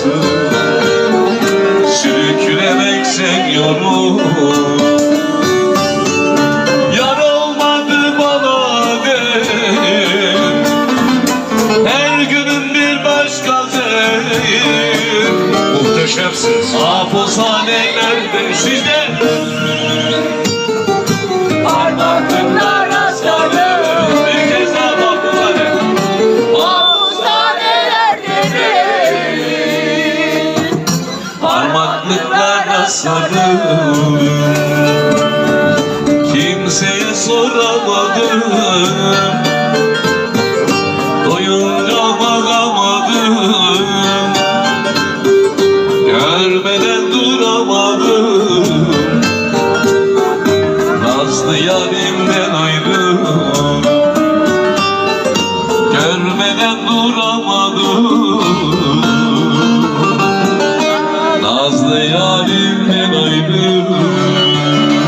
nasıl Sürüklemek seviyorum. Yar olmadı bana de Her günün bir başka zehir Muhteşemsiniz. Hafızhanelerde sizde Sarıldım Kimseye soramadım. Doyunca bakamadım Görmeden duramadım. Nazlı yarimden ayrı Görmeden duramadım blue.